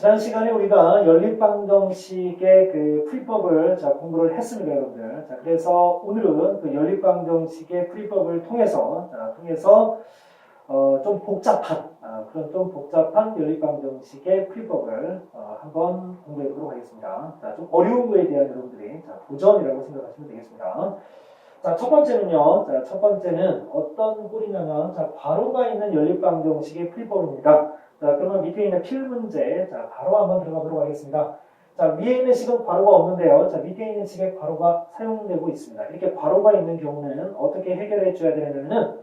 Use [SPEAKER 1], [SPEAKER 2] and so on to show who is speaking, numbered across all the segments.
[SPEAKER 1] 지난 시간에 우리가 연립방정식의 그 풀이법을 자, 공부를 했습니다, 여러분들. 자, 그래서 오늘은 그 연립방정식의 풀이법을 통해서, 자, 통해서, 어, 좀 복잡한, 아, 그런 좀 복잡한 연립방정식의 풀이법을 어, 한번 공부해 보도록 하겠습니다. 자, 좀 어려운 거에 대한 여러분들이 자, 도전이라고 생각하시면 되겠습니다. 자, 첫 번째는요, 자, 첫 번째는 어떤 꼴이냐면, 자, 괄호가 있는 연립방정식의 풀이법입니다. 자, 그러면 밑에 있는 필 문제, 자, 바로 한번 들어가 보도록 하겠습니다. 자, 위에 있는 식은 괄호가 없는데요. 자, 밑에 있는 식에 괄호가 사용되고 있습니다. 이렇게 괄호가 있는 경우는 어떻게 해결해 줘야 되냐면은,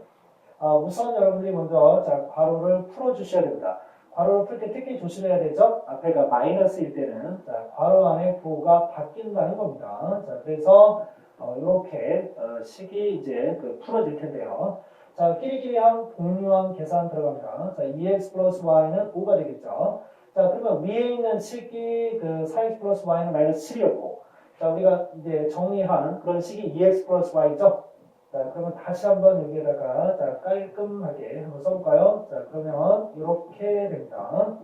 [SPEAKER 1] 아, 우선 여러분들이 먼저, 자, 괄호를 풀어 주셔야 됩니다. 괄호를 풀 때 특히 조심해야 되죠? 앞에가 마이너스일 때는, 자, 괄호 안에 부호가 바뀐다는 겁니다. 자, 그래서, 어, 이렇게, 어, 식이 이제 그 풀어질 텐데요. 자, 끼리끼리한 복류한 계산 들어갑니다. 자, 2x 플러스 y는 5가 되겠죠. 자, 그러면 위에 있는 식이 그 4x 플러스 y는 마이너스 7이었고, 자, 우리가 이제 정리한 그런 식이 2x 플러스 y죠. 자, 그러면 다시 한번 여기에다가 자, 깔끔하게 한번 써볼까요? 자, 그러면 이렇게 됩니다.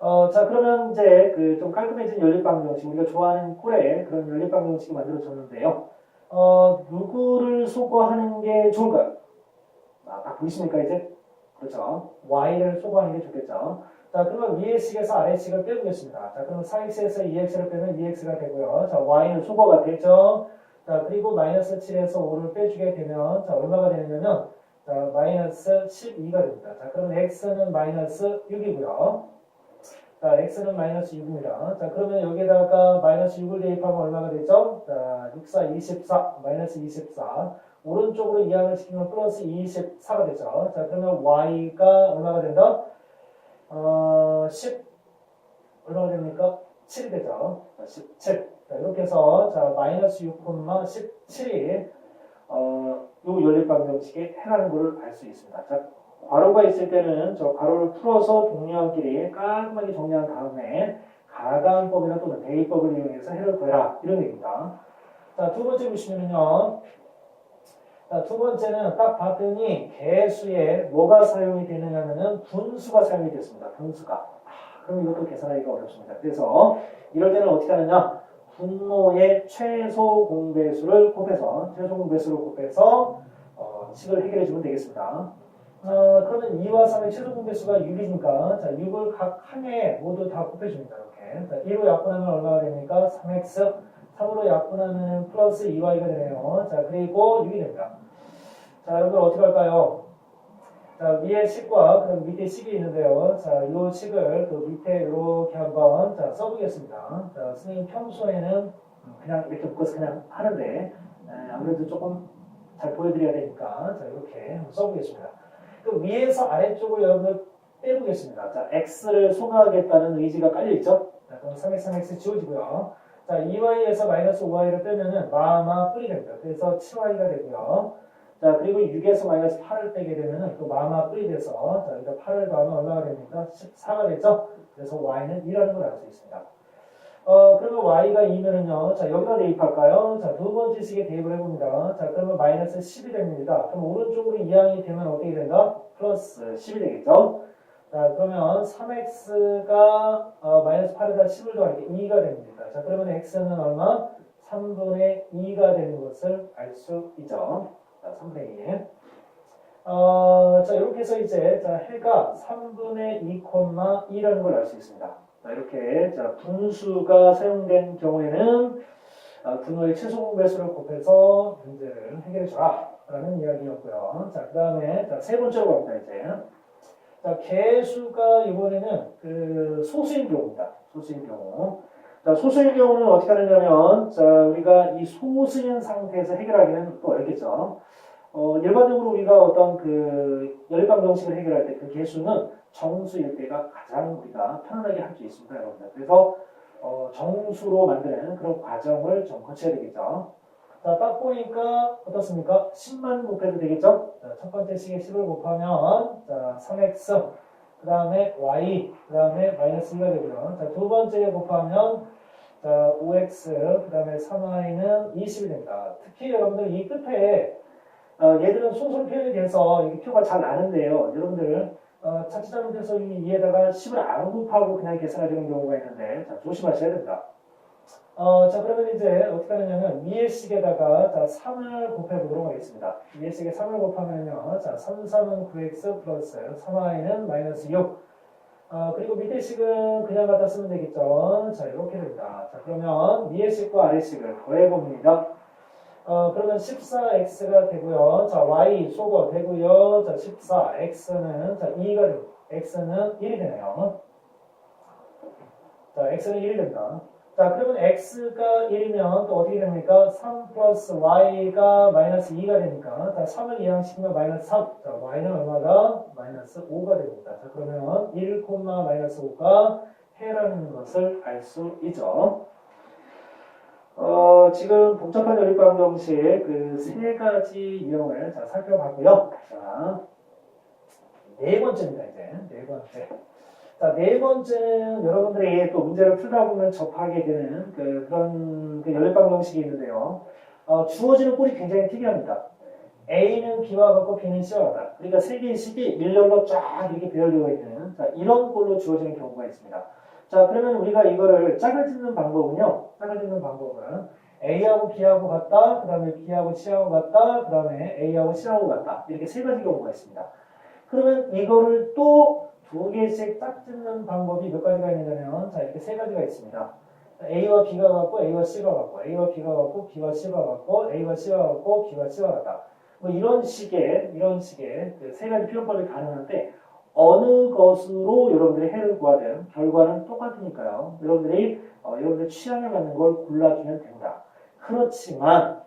[SPEAKER 1] 어, 자, 그러면 이제 그 좀 깔끔해진 연립방정식, 우리가 좋아하는 꼴의 그런 연립방정식이 만들어졌는데요. 어, 누구를 소거하는 게 좋을까요? 보이십니까, 이제? 그렇죠. y를 소거하는 게 좋겠죠. 자, 그러면 위의 식에서 아래 식을 빼보겠습니다. 자, 그러면 4x에서 2x를 빼면 2x가 되고요. 자, y는 소거가 되죠. 자, 그리고 마이너스 7에서 5를 빼주게 되면, 자, 얼마가 되냐면, 자, 마이너스 12가 됩니다. 자, 그러면 x는 마이너스 6이고요. 자, x는 마이너스 6입니다. 자, 그러면 여기다가 마이너스 6을 대입하면 얼마가 되죠? 자, 6, 4, 24, 마이너스 24. 오른쪽으로 이항을 시키면 플러스 24가 되죠. 자, 그러면 y가 얼마가 된다? 어, 10, 얼마가 됩니까? 7이 되죠. 자, 17. 자, 이렇게 해서, 자, 마이너스 6,17이, 어, 요 연립방정식에 해라는 것을 알 수 있습니다. 자, 괄호가 있을 때는 저 괄호를 풀어서 동료한끼리 깔끔하게 정리한 다음에 가강법이나 또는 대입법을 이용해서 해를 구해라. 이런 얘기입니다. 자, 두 번째 보시면요. 자, 두 번째는 딱 봤더니 개수에 뭐가 사용이 되느냐면은 분수가 사용이 됐습니다. 분수가. 아, 그럼 이것도 계산하기가 어렵습니다. 그래서 이럴 때는 어떻게 하느냐? 분모의 최소 공배수를 곱해서 최소 공배수를 곱해서 어, 식을 해결해 주면 되겠습니다. 어, 그러면 2와 3의 최소 공배수가 6이니까 자, 6을 각 칸에 모두 다 곱해줍니다. 이렇게. 자, 1로 약분하면 얼마가 됩니까? 3x 3으로 약분하면 플러스 2y가 되네요. 자, 그리고 6이 됩니다. 자, 여러분 어떻게 할까요? 자, 위에 식과 그럼 밑에 식이 있는데요. 자, 이 식을 또 밑에 이렇게 한번 자, 써보겠습니다. 자, 선생님 평소에는 그냥 이렇게 묶어서 그냥 하는데 에, 아무래도 조금 잘 보여드려야 되니까 자, 이렇게 한번 써보겠습니다. 그 위에서 아래쪽을 여러분들 빼보겠습니다. 자, x를 소개하겠다는 의지가 깔려있죠? 자, 그럼 3x, 3x 지워지고요. 자, 2y에서 마이너스 5y를 빼면은 마마 뿔이 됩니다. 그래서 7y가 되고요. 자, 그리고 6에서 마이너스 8을 빼게 되면은 또 마마 뿔이 돼서 자, 여기다 8을 더하면 얼마가 됩니까? 14가 되죠? 그래서 y는 2라는 걸 알 수 있습니다. 어, 그러면 y가 2면은요. 자, 여기다 대입할까요? 자, 두 번째 식에 대입을 해봅니다. 자, 그러면 마이너스 10이 됩니다. 그럼 오른쪽으로 이항이 되면 어떻게 된다? 플러스 10이 되겠죠? 자, 그러면 3x가 어, 마이너스 8에다 10을 더하니까 2가 됩니다. 자, 그러면 x는 얼마? 3분의 2가 되는 것을 알 수 있죠. 자, 3분의 2. 어, 자, 이렇게 해서 이제, 자, 해가 3분의 2,2라는 걸 알 수 있습니다. 자, 이렇게, 자, 분수가 사용된 경우에는, 어, 분모의 최소 공배수를 곱해서 문제를 해결해 줘라. 라는 이야기였고요. 자, 그 다음에, 자, 세 번째로 갑니다, 이제. 자, 개수가 이번에는 그 소수인 경우입니다. 소수인 경우. 자, 소수인 경우는 어떻게 하느냐면, 자, 우리가 이 소수인 상태에서 해결하기는 또 어렵겠죠. 어, 일반적으로 우리가 어떤 그 열방 정식을 해결할 때 그 개수는 정수일 때가 가장 우리가 편안하게 할 수 있습니다, 여러분들. 그래서 어, 정수로 만드는 그런 과정을 좀 거쳐야 되겠죠. 자, 딱 보니까 어떻습니까? 10만 곱해도 되겠죠? 자, 첫 번째 식에 10을 곱하면 자, 3x 그 다음에 y 그 다음에 마이너스 2가 되고요. 자, 두 번째에 곱하면 자, 5x 그 다음에 3y는 20이 됩니다. 특히 여러분들 이 끝에 어, 얘들은 소수로 표현이 돼서 이게 표가 잘 나는데요. 여러분들 어, 자칫 잘못해서 이 2에다가 10을 안 곱하고 그냥 계산하려는 경우가 있는데 자, 조심하셔야 됩니다. 어, 자, 그러면 이제 어떻게 하느냐면 위의 식에다가 자, 3을 곱해 보도록 하겠습니다. 위의 식에 3을 곱하면요. 자, 3, 3은 9x 플러스 3y는 마이너스 6. 어, 그리고 밑에 식은 그냥 갖다 쓰면 되겠죠. 자, 이렇게 됩니다. 자, 그러면 위의 식과 아래 식을 더해 봅니다. 어, 그러면 14x가 되고요. 자, y 소거 되고요. 자, 14, x는 자, 2가 되고, x는 1이 되네요. 자, x는 1이 됩니다. 자, 그러면 x가 1이면 또 어떻게 됩니까? 3 플러스 y가 마이너스 2가 되니까, 자, 3을 이항시키면 마이너스 3. 자, y는 얼마다? 마이너스 5가 됩니다. 자, 그러면 1, 마이너스 5가 해라는 것을 알 수 있죠. 어, 지금 복잡한 연립방 정식 그 세 가지 유형을 자, 살펴봤고요. 자, 네 번째입니다, 이제. 네 번째. 자, 네 번째는 여러분들이 또 문제를 풀다 보면 접하게 되는 그, 그런 그 연립방 정식이 있는데요. 어, 주어지는 꼴이 굉장히 특이합니다. A는 B와 같고 B는 C와 같다. 그러니까 세 개의 식이 일렬로 쫙 이렇게 배열되어 있는 자, 이런 꼴로 주어지는 경우가 있습니다. 자, 그러면 우리가 이거를 짝을 짓는 방법은요. 짝을 짓는 방법은 A하고 B하고 같다. 그 다음에 B하고 C하고 같다. 그 다음에 A하고 C하고 같다. 이렇게 세 가지 경우가 있습니다. 그러면 이거를 또 두 개씩 짝 짓는 방법이 몇 가지가 있냐면 자, 이렇게 세 가지가 있습니다. A와 B가 같고 A와 C가 같고 A와 B가 같고 B와 C가 같고 A와 C가 같고 B와 C가 같다. 뭐 이런 식의 이런 식의 그 세 가지 표현법이 가능한데 어느 것으로 여러분들이 해를 구하든 결과는 똑같으니까요. 여러분들이 어, 여러분들 취향에 맞는 걸 골라주면 됩니다. 그렇지만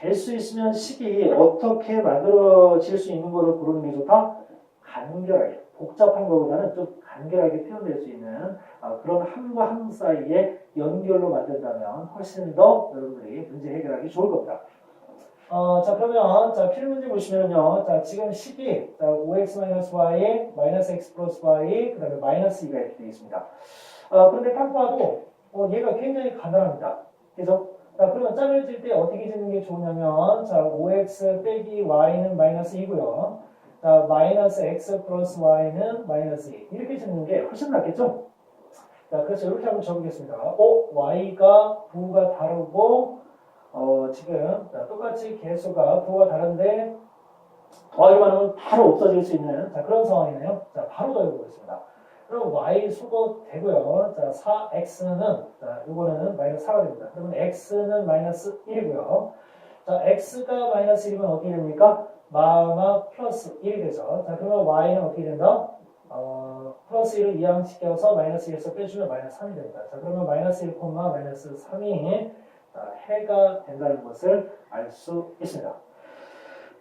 [SPEAKER 1] 될 수 있으면 식이 어떻게 만들어질 수 있는 것을 고르는 게 좋다? 간결하게 복잡한 것보다는 좀 간결하게 표현될 수 있는 어, 그런 함과 함 사이에 연결로 만든다면 훨씬 더 여러분들이 문제 해결하기 좋을 겁니다. 어, 자, 그러면, 자, 필문제 보시면요. 자, 지금 식이, 자, 5x-y, 마이너스 x 플러스 y, 그 다음에 마이너스 2가 이렇게 되겠습니다. 어, 그런데 딱 봐도, 어, 얘가 굉장히 간단합니다. 그죠? 자, 그러면 짝을 질 때 어떻게 짓는 게 좋냐면, 자, 5x 빼기 y는 마이너스 2고요. 자, 마이너스 x 플러스 y는 마이너스 2. 이렇게 짓는 게 훨씬 낫겠죠? 자, 그래서 이렇게 한번 적어보겠습니다. 어, y가 부가 다르고, 어, 지금 자, 똑같이 개수가 부호가 다른데 더하기만 하면 바로 없어질 수 있는 자, 그런 상황이네요. 자, 바로 더해보겠습니다. 그럼 y 수거 되고요. 자, 4x는 자, 이거는 마이너스 4가 됩니다. 그러면 x는 마이너스 1이고요. 자, x가 마이너스 1이면 어떻게 됩니까? 마마 플러스 1이 되죠. 자, 그러면 y는 어떻게 된다? 어, 플러스 1을 이항시켜서 마이너스 1에서 빼주면 마이너스 3이 됩니다. 자, 그러면 마이너스 1, 마이너스 3이 자, 해가 된다는 것을 알 수 있습니다.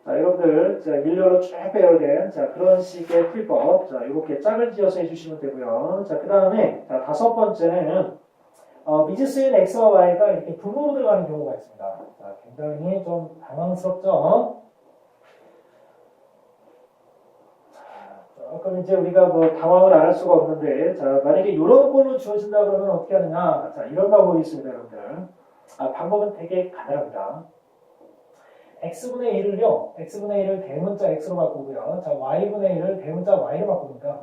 [SPEAKER 1] 자, 여러분들, 자, 일렬로 쭉 배열된, 자, 그런 식의 풀법, 자, 이렇게 짝을 지어서 해주시면 되고요. 자, 그 다음에, 자, 다섯 번째는, 어, 미지수인 x와 y가 이렇게 분모로 들어가는 경우가 있습니다. 자, 굉장히 좀 당황스럽죠? 자, 그럼 이제 우리가 뭐 당황을 안 할 수가 없는데, 자, 만약에 이런 걸로 주어진다 그러면 어떻게 하느냐? 자, 이런 방법이 있습니다, 여러분들. 아, 방법은 되게 간단합니다. x분의 1을요, x분의 1을 대문자 x로 바꾸고요. 자, y분의 1을 대문자 y로 바꿉니다.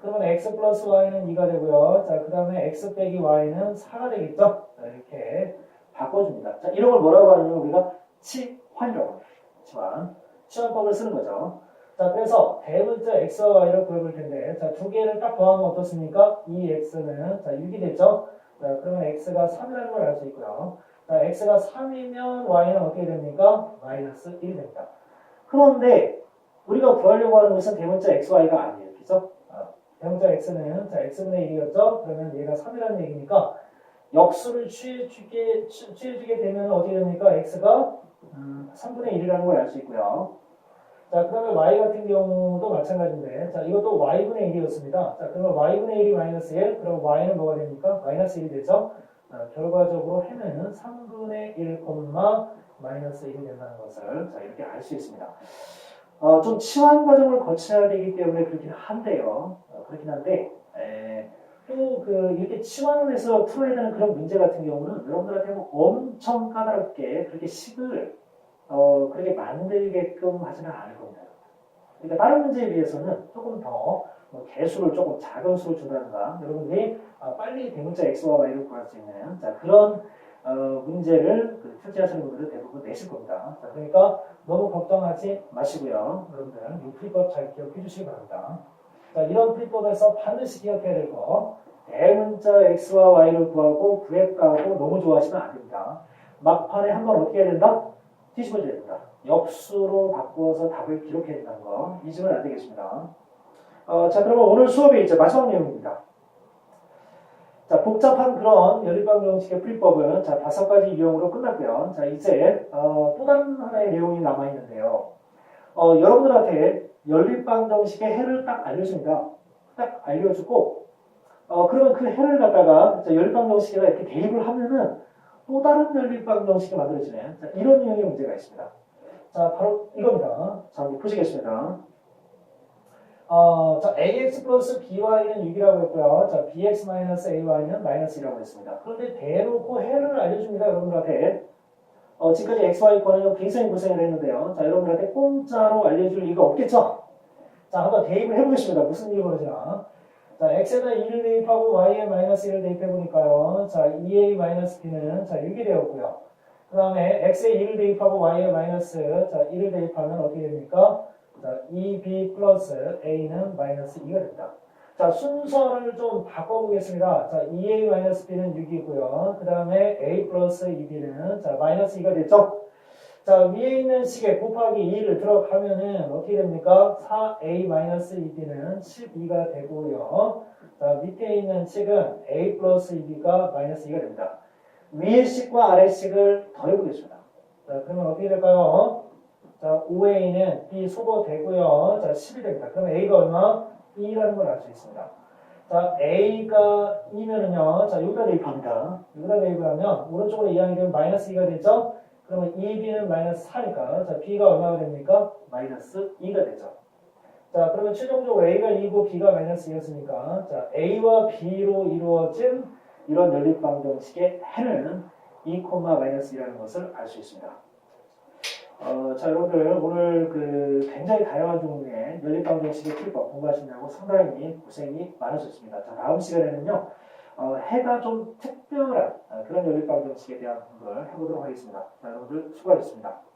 [SPEAKER 1] 그러면 x 플러스 y는 2가 되고요. 자, 그 다음에 x 빼기 y는 4가 되겠죠? 자, 이렇게 바꿔줍니다. 자, 이런 걸 뭐라고 하냐면 우리가 치환이라고 합니다. 치환. 치환법을 쓰는 거죠. 자, 그래서 대문자 x와 y를 구해볼 텐데, 자, 두 개를 딱 더하면 어떻습니까? 2x는, 자, 6이 됐죠? 자, 그러면 x가 3이라는 걸 알 수 있고요. 자, x가 3이면 y는 어떻게 됩니까? 마이너스 1이 됩니다. 그런데 우리가 구하려고 하는 것은 대문자 xy가 아니에요. 그죠? 아, 대문자 x는 자, x분의 1이었죠? 그러면 얘가 3이라는 얘기니까 역수를 취해주게, 취- 취해주게 되면 어떻게 됩니까? x가 음, 3분의 1이라는 걸 알 수 있고요. 자, 그러면 y 같은 경우도 마찬가지인데, 자, 이것도 y분의 1이었습니다. 자, 그러면 y분의 1이 마이너스 1, 그럼 y는 뭐가 됩니까? 마이너스 1이 되죠? 자, 결과적으로 해는 3분의 1, 마이너스 1이 된다는 것을 자, 이렇게 알 수 있습니다. 어, 좀 치환 과정을 거쳐야 되기 때문에 그렇긴 한데요. 어, 그렇긴 한데, 또그 이렇게 치환을 해서 풀어야 되는 그런 문제 같은 경우는 여러분들한테 뭐 엄청 까다롭게 그렇게 식을 어, 그렇게 만들게끔 하지는 않을 겁니다. 그러니까 다른 문제에 비해서는 조금 더뭐 개수를 조금 작은 수를 준다든가 여러분들이 아, 빨리 대문자 x와 y를 구할 수 있는 자, 그런 어, 문제를 그 출제하시는 분들은 대부분 내실 겁니다. 자, 그러니까 너무 걱정하지 마시고요. 여러분들 이 풀이법 잘 기억해 주시기 바랍니다. 자, 이런 풀이법에서 반드시 기억해야 될 거. 대문자 x와 y를 구하고 구획가하고 너무 좋아하시면 안 됩니다. 막판에 한번 어떻게 해야 된다? 뒤집어줘야 된다. 역수로 바꾸어서 답을 기록해야 된다는 거 잊으면 안 되겠습니다. 어, 자, 그러면 오늘 수업의 이제 마지막 내용입니다. 자, 복잡한 그런 연립방 정식의 풀이법은 자, 다섯 가지 유형으로 끝났고요. 자, 이제 어, 또 다른 하나의 내용이 남아 있는데요. 어, 여러분들한테 연립방 정식의 해를 딱 알려줍니다. 딱 알려주고 어, 그러면 그 해를 갖다가 자, 연립방 정식에다 이렇게 대입을 하면은 또 다른 연립방 정식이 만들어지는 자, 이런 유형의 문제가 있습니다. 자, 바로 이겁니다. 자, 한번 보시겠습니다. 어, 자, ax 플러스 by는 6이라고 했고요. 자, bx 마이너스 ay는 마이너스 1이라고 했습니다. 그런데 대놓고 해를 알려줍니다. 여러분들한테. 어, 지금까지 xy 권은 굉장히 고생을 했는데요. 자, 여러분들한테 공짜로 알려줄 리가 없겠죠? 자, 한번 대입을 해보겠습니다. 무슨 일이 벌어지나. 자, x에다 2를 대입하고 y에 마이너스 1을 대입해보니까요. 자, 2a 마이너스 b는 자, 6이 되었고요. 그 다음에 x에 2를 대입하고 y에 마이너스 자, 1을 대입하면 어떻게 됩니까? 자, 2b 플러스 a는 마이너스 2가 됩니다. 자, 순서를 좀 바꿔보겠습니다. 자, 2a 마이너스 b는 6이고요. 그 다음에 a 플러스 2b는 자, 마이너스 2가 됐죠? 자, 위에 있는 식에 곱하기 2를 들어가면은 어떻게 됩니까? 4a 마이너스 2b는 12가 되고요. 자, 밑에 있는 식은 a 플러스 2b가 마이너스 2가 됩니다. 위의 식과 아래 식을 더해보겠습니다. 자, 그러면 어떻게 될까요? 자, 5a는 b 소거되고요. 자, 10이 됩니다. 그럼 a가 얼마? 2라는 걸 알 수 있습니다. 자, a가 2면은요. 자, 여기다 대입합니다. 여기다 대입을 하면 오른쪽으로 이항이 되면 마이너스 2가 되죠? 그러면 2b는 마이너스 4니까 자, b가 얼마가 됩니까? 마이너스 2가 되죠. 자, 그러면 최종적으로 a가 2고 b가 마이너스 2였으니까 자, a와 b로 이루어진 이런 연립방정식의 해는 2, 마이너스 2라는 것을 알 수 있습니다. 어, 자, 여러분들 오늘 그 굉장히 다양한 종류의 연립방정식의 풀법 공부하시느라고 상당히 고생이 많으셨습니다. 자, 다음 시간에는요, 어, 해가 좀 특별한 어, 그런 연립 방정식에 대한 공부를 해보도록 하겠습니다. 자, 여러분들 수고하셨습니다.